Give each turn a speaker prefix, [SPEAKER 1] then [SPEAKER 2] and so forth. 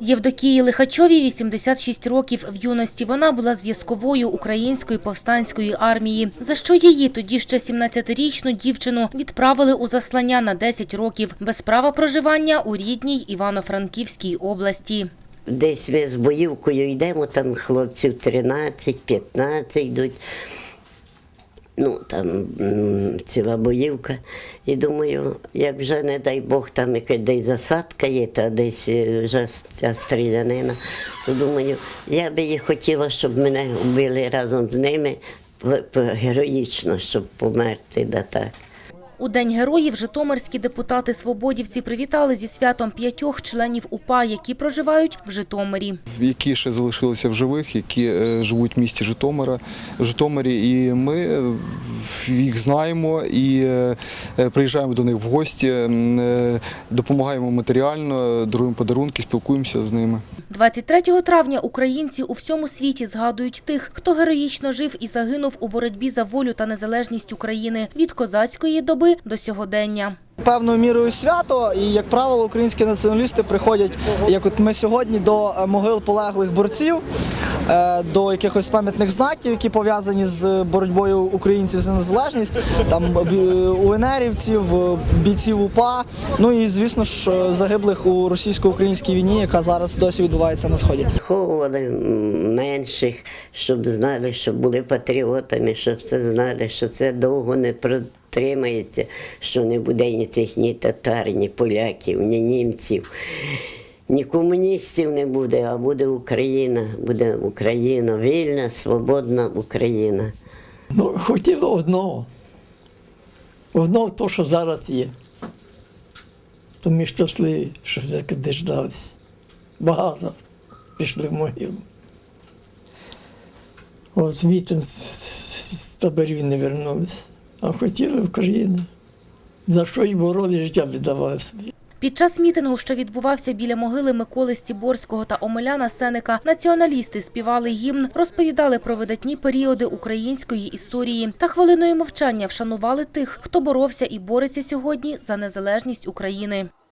[SPEAKER 1] Євдокії Лихачовій 86 років. В юності вона була зв'язковою української повстанської армії, за що її тоді ще 17-річну дівчину відправили у заслання на 10 років без права проживання у рідній Івано-Франківській області.
[SPEAKER 2] Десь ми з боївкою йдемо, там хлопців 13-15 йдуть. Ну, там ціла боївка. І думаю, як вже, не дай Бог, там якась десь засадка є, та десь е, вже ця стрілянина, то думаю, я би і хотіла, щоб мене вбили разом з ними героїчно, щоб померти. Да так.
[SPEAKER 1] У День героїв житомирські депутати-свободівці привітали зі святом п'ятьох членів УПА, які проживають в Житомирі.
[SPEAKER 3] які ще залишилися в живих, які е, живуть в місті Житомира, в Житомирі. І ми е, їх знаємо і е, приїжджаємо до них в гості, допомагаємо матеріально, даруємо подарунки, спілкуємося з ними.
[SPEAKER 1] 23 травня українці у всьому світі згадують тих, хто героїчно жив і загинув у боротьбі за волю та незалежність України від козацької доби до сьогодення.
[SPEAKER 4] Певною мірою свято, і як правило, українські націоналісти приходять, як от ми сьогодні, до е, могил полеглих борців, е, до якихось пам'ятних знаків, які пов'язані з боротьбою українців за незалежність, там УНРівців, е, бійців УПА. Ну і звісно ж загиблих у російсько-українській війні, яка зараз досі відбувається на сході.
[SPEAKER 2] Виховували менших, щоб знали, що були патріотами, щоб це знали, що це довго не протримається, що не буде ні цих ні татар, ні поляків, ні німців. Ні комуністів не буде, а буде Україна, буде Україна, вільна, свободна Україна.
[SPEAKER 5] Ну, хотіли одного. Одного то, що зараз є. То ми щасливі, що все-таки. Багато пішли в могилу. От звідти з, таборів не вернулись. А хотіли Україну. За що й вороги життя віддавали собі.
[SPEAKER 1] Під час мітингу, що відбувався біля могили Миколи Стіборського та Омеляна Сеника, націоналісти співали гімн, розповідали про видатні періоди української історії та хвилиною мовчання вшанували тих, хто боровся і бореться сьогодні за незалежність України.